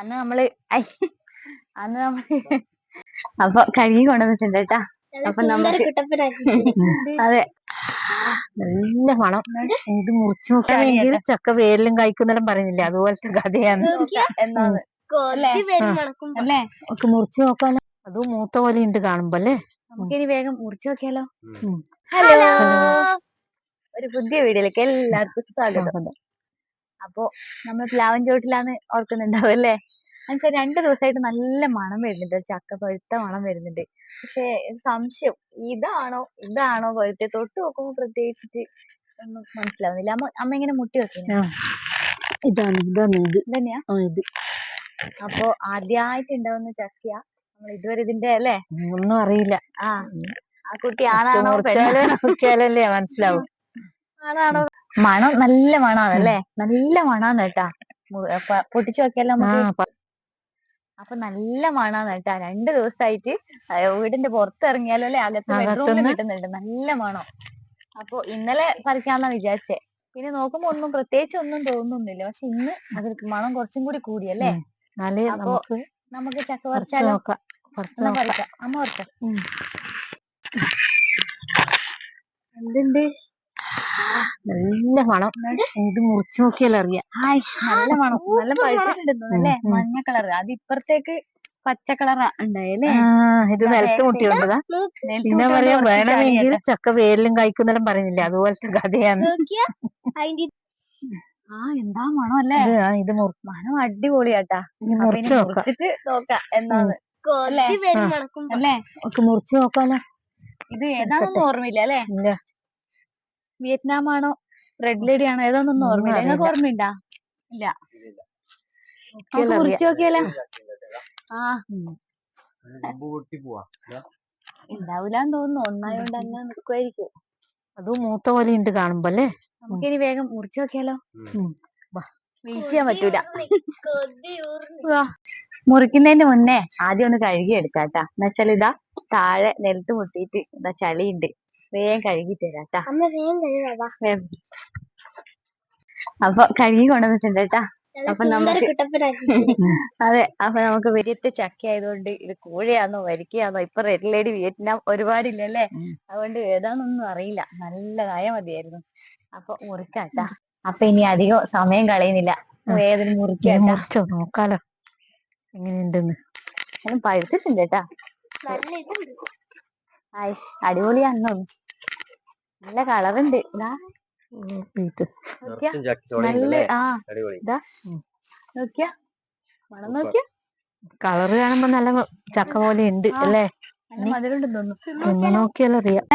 അന്ന് നമ്മൾ ഐ, അന്ന് നമ്മൾ അപ്പൊ കഴുകി കൊണ്ടുവന്നിട്ടുണ്ട് കേട്ടാ. അപ്പൊ നമുക്ക് അതെ. നല്ല മണം. ഇത് മുറിച്ചു നോക്കാമെങ്കിൽ ചക്ക വേരിലും കായ്ക്കുന്നെല്ലാം പറയുന്നില്ലേ? അതുപോലത്തെ കഥയാണ്. എന്നാണ് അല്ലേ? ഒക്കെ മുറിച്ചു നോക്കാലോ അതും മൂത്ത പോലെ ഉണ്ട് കാണുമ്പോ അല്ലേ? നമുക്കിനി വേഗം മുറിച്ചു നോക്കിയാലോ? ഹലോ. ഒരു പുതിയ വീഡിയോയിലേക്ക് എല്ലാവർക്കും സ്വാഗതം. അപ്പോ നമ്മൾ പ്ലാവൻ ചോട്ടിലാന്ന് ഓർക്കുന്നുണ്ടാവും അല്ലേ? എനിക്ക് രണ്ട് ദിവസമായിട്ട് നല്ല മണം വരുന്നുണ്ട്. ചക്ക പഴുത്ത മണം വരുന്നുണ്ട്. പക്ഷെ സംശയം ഇതാണോ ഇതാണോ പഴുത്തെ? തൊട്ട് നോക്കുമ്പോ പ്രത്യേകിച്ചിട്ട് ഒന്നും മനസ്സിലാവുന്നില്ല. അമ്മ അമ്മ ഇങ്ങനെ മുട്ടി വെക്കുന്നു. ഇതാണ് ഇതാണ് ഇത്. ഇതന്നെയാ? ആ, ഇത്. അപ്പൊ ആദ്യമായിട്ട് ഉണ്ടാവുന്ന ചക്കയാ നമ്മൾ ഇതുവരെ ഇതിന്റെ അല്ലേ? ഒന്നും അറിയില്ല. ആ. ആ കുട്ടി ആണാണോ നോക്കിയാലല്ലേ മനസ്സിലാവും. ആണാണോ മണം നല്ല മണാണ് അല്ലെ? നല്ല മണാന്ന് കേട്ടാ. പൊട്ടിച്ചു നോക്കിയാലോ നമുക്ക്? അപ്പൊ നല്ല മണാന്ന് കേട്ടാ. രണ്ട് ദിവസമായിട്ട് വീടിന്റെ പുറത്തിറങ്ങിയാലോ അല്ലെ? അകത്ത് ബെഡ്റൂമിൽ കിട്ടുന്നുണ്ട്. നല്ല മണം. അപ്പൊ ഇന്നലെ പറിക്കാന്നാ വിചാരിച്ചേ. പിന്നെ നോക്കുമ്പോ ഒന്നും പ്രത്യേകിച്ച് ഒന്നും തോന്നുന്നില്ല. പക്ഷെ ഇന്ന് അത് മണം കുറച്ചും കൂടി കൂടി അല്ലേ? അപ്പൊ നമുക്ക് ചക്ക പറിച്ചു പറിച്ചാലോ പറിക്കാം. അമ്മ പറിച്ചോ ഉം. എന്തുണ്ട്? നല്ല മണം. ഇത് മുറിച്ചു നോക്കിയാൽ അറിയാം. നല്ല മണം. നല്ല പഴുത്തിട്ടുണ്ട് അല്ലേ? മഞ്ഞ കളർ. അത് ഇപ്പുറത്തേക്ക് പച്ച കളറാ ഉണ്ടായല്ലേ ഇത് നിലത്ത് മുട്ടി കൊണ്ടതാ. പിന്നെ പറയാ വേണമെങ്കിൽ ചക്ക വേരിലും കായ്ക്കുന്നെല്ലാം പറയുന്നില്ലേ? അതുപോലത്തെ കഥയാണ്. ആ എന്താ മണം അല്ലേ? ഇത് മണം അടിപൊളിയാട്ടാ. മുറിച്ചിട്ട് നോക്കാം എന്നാണ് അല്ലേ? മുറിച്ചു നോക്കാലോ. ഇത് ഏതാണെന്നൊന്നും ഓർമ്മയില്ല അല്ലേ? വിയറ്റ്നാം ആണോ റെഡ് ലേഡി ആണോ ഏതാണെന്നൊന്നും ഓർമ്മയില്ല. നിങ്ങൾക്ക് ഓർമ്മയുണ്ട? ഇല്ല. മുറിച്ചു നോക്കിയാലോ? ആ ഉണ്ടാവില്ലാന്ന് തോന്നുന്നു. ഒന്നായോണ്ട് തന്നെ നിക്കുവായിരിക്കും. അതും മൂത്ത പോലെ ഉണ്ട് കാണുമ്പോ അല്ലേ? നമുക്കിനി വേഗം മുറിച്ചു നോക്കിയാലോ? ചെയ്യാൻ പറ്റൂല. വാ. മുറിക്കുന്നതിന് മുന്നേ ആദ്യം ഒന്ന് കഴുകി എടുക്കാട്ടാ. എന്നുവെച്ചാൽ ഇതാ താഴെ നിലത്ത് മുട്ടിയിട്ട് ഇതാ ചളിയുണ്ട്. വേഗം കഴുകി തരാട്ടാ. അപ്പൊ കഴുകി കൊണ്ടുവന്നിട്ടുണ്ട് കേട്ടാ അപ്പൊ നമുക്ക് അതെ അപ്പൊ നമുക്ക് വെരിയത്തെ ചക്ക ആയതുകൊണ്ട് ഇത് കോഴിയാന്നോ വരിക്കയാന്നോ ഇപ്പൊ റെഡ് ലേഡി വിയറ്റ്നാം ഒരുപാടില്ലല്ലേ. അതുകൊണ്ട് ഏതാണെന്നൊന്നും അറിയില്ല. നല്ല കായ മതിയായിരുന്നു. അപ്പൊ മുറിക്കാട്ടാ. അപ്പൊ ഇനി അധികം സമയം കളയുന്നില്ല. വേദന മുറിക്കോ നോക്കാലോ. എങ്ങനെയുണ്ടെന്ന്. അതും പഴുത്തിട്ടുണ്ട് കേട്ടാ. അടിപൊളിയാണോ അടിപൊളിയാന്നോ നല്ല കളറുണ്ട്. ഇതാ. നല്ല ആ അടിപൊളി. ഇതാ. നോക്കിയ. മണം നോക്കിയ. കളറ് കാണുമ്പോ നല്ല ചക്ക പോലെ ഉണ്ട് അല്ലേ? ഒന്ന് നോക്കിയാലറിയാം.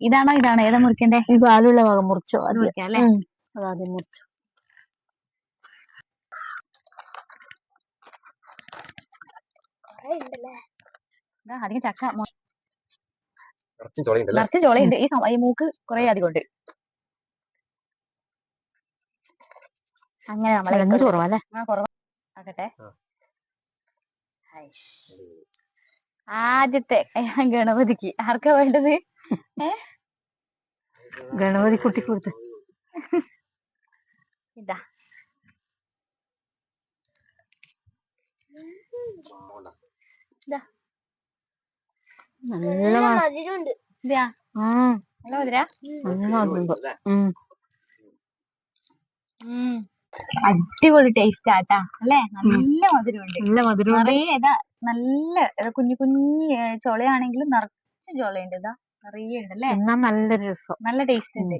ഇതാണോ ഇതാണോ? ഏതാ മുറിക്കണ്ടേ? ഈ പാലുള്ള ഭാഗം മുറിച്ചോ അത് മുറിക്കാം അല്ലേ. അതാദ്യം മുറിച്ചു അധികം ചക്ക നിറച്ചും ചോളയുണ്ട് ഈ ഈ മൂക്ക് കുറെ അധികം ഉണ്ട്. അങ്ങനെ നമ്മളെ കുറവല്ലേ ആ കുറവ്. ആക്കട്ടെ. ആ. ഹായ്. ആദ്യത്തെ ഗണപതിക്ക് ആർക്കാ വേണ്ടത്? ഗണപതി കുട്ടി കൊടുത്ത്. ഇതാ ഇതാ നല്ല മധുരമുണ്ട്. ഇതാ. ആ. നല്ല മധുരാ. അടിപൊളി ടേസ്റ്റ് ആട്ടാ അല്ലേ? നല്ല മധുരമുണ്ട്. നല്ല മധുരം നിറയെ ഇതാ നല്ല കുഞ്ഞു കുഞ്ഞു ചോളയാണെങ്കിലും ചൊളയാണെങ്കിലും നിറച്ച് ചൊളയുണ്ട്. ഇതാ നിറയെ ഉണ്ട് അല്ലേ? നല്ല രസം. നല്ല ടേസ്റ്റ് ഉണ്ട്.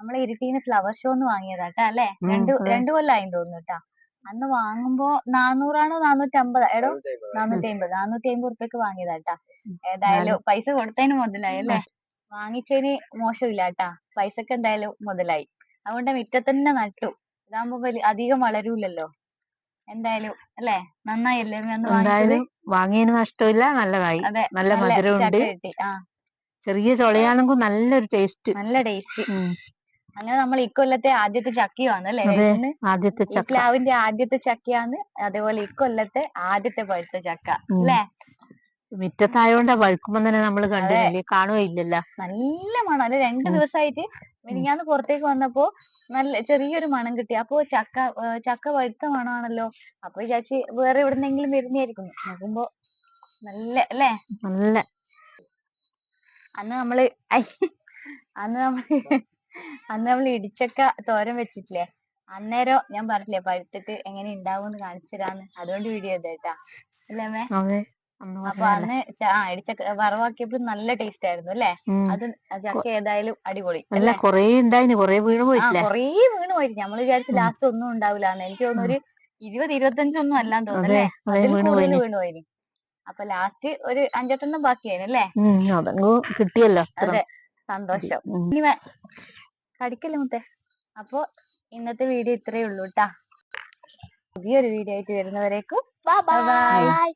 നമ്മളെ ഇരുട്ടീന്ന് ഫ്ലവർ ഷോ എന്ന് വാങ്ങിയതാട്ടാ അല്ലേ? രണ്ടു രണ്ട് കൊല്ലായി തോന്നുന്നു കേട്ടാ അന്ന് വാങ്ങുമ്പോ നാനൂറാണോ നാനൂറ്റി അമ്പത് എടോ നാനൂറ്റി അമ്പത് നാനൂറ്റി അമ്പത് ഉറുപ്പ്യക്ക് വാങ്ങിയതാട്ടാ. ഏതായാലും പൈസ കൊടുത്തതിന് മുതലായി അല്ലേ? വാങ്ങിച്ചതിന് മോശമില്ല കേട്ടാ പൈസക്ക് എന്തായാലും മുതലായി. അതുകൊണ്ട് മുറ്റത്ത് തന്നെ നട്ടു. ഇതാകുമ്പോ വലിയ അധികം വളരൂലല്ലോ. എന്തായാലും അല്ലേ? വാങ്ങിച്ചത്? എന്തായാലും വാങ്ങിയതിന് നഷ്ടമില്ല നല്ലതായി. അതെ നല്ല മധുരമുണ്ട്. ചക്ക കിട്ടി ആ. ചെറിയ ചൊളയാണെങ്കിൽ നല്ലൊരു ടേസ്റ്റ്. നല്ല ടേസ്റ്റ്. അങ്ങനെ നമ്മൾ ഇക്കൊല്ലത്തെ ആദ്യത്തെ ചക്കയാണ് അല്ലേ ആദ്യത്തെ ചക്ക. പ്ലാവിന്റെ ആദ്യത്തെ ചക്കയാണ് അതേപോലെ ഇക്കൊല്ലത്തെ ആദ്യത്തെ പഴുത്ത ചക്ക. അല്ലേ? മുറ്റത്തായോണ്ടാ പഴുക്കുമ്പോ തന്നെ നമ്മൾ കണ്ടില്ലേ കാണുകയില്ലല്ലോ നല്ല മണം. അല്ലെ രണ്ട് ദിവസായിട്ട് ദിവസമായിട്ട് മിനിഞ്ഞാന്ന് പുറത്തേക്ക് വന്നപ്പോ നല്ല ചെറിയൊരു മണം കിട്ടി. അപ്പൊ ചക്ക ചക്ക പഴുത്ത മണമാണല്ലോ. അപ്പൊ ചാച്ചി വേറെ എവിടുന്നെങ്കിലും വരുന്നതായിരിക്കും. നോക്കുമ്പോ നല്ല അല്ലേ? നല്ല. അന്ന് നമ്മൾ അന്ന് നമ്മൾ അന്ന് നമ്മൾ ഇടിച്ചക്ക തോരൻ വെച്ചിട്ടില്ലേ? അന്നേരം ഞാൻ പറഞ്ഞില്ലേ പഴുത്തിട്ട് എങ്ങനെ ഉണ്ടാവും എന്ന് തരാന്ന്. അതുകൊണ്ട് വീഡിയോ ചെയ്തേട്ടാ അല്ലേ അപ്പൊ അന്ന് ആ ഇടിച്ചക്ക വറവാക്കിയപ്പോ നല്ല ടേസ്റ്റ് ആയിരുന്നു അല്ലേ? അത് ചക്ക ഏതായാലും അടിപൊളി അല്ല കൊറേ ഉണ്ടായിന് കൊറേ വീണ് ആ പോയിട്ടില്ലേ? കൊറേ വീണ് പോയി നമ്മൾ വിചാരിച്ചു ലാസ്റ്റ് ഒന്നും ഉണ്ടാവില്ലാന്ന് എനിക്ക് തോന്നുന്നു ഒരു ഇരുപത് ഇരുപത്തഞ്ചൊന്നും അല്ലാന്ന് തോന്നുന്നു അതെ അല്ലേ? അതെ അതിൽ കൂടുതൽ വീണ് പോയിന്. അപ്പൊ ലാസ്റ്റ് ഒരു അഞ്ചെട്ടെണ്ണം ബാക്കിയായിരുന്നു അല്ലേ? കിട്ടിയല്ലോ അതെ സന്തോഷം. ഇനി വേ- കടിക്കല്ലേ മുത്തേ? അപ്പൊ ഇന്നത്തെ വീഡിയോ ഇത്രയേ ഉള്ളൂ കേട്ടാ പുതിയൊരു വീഡിയോ ആയിട്ട് വരുന്നവരേക്കും ബൈ ബൈ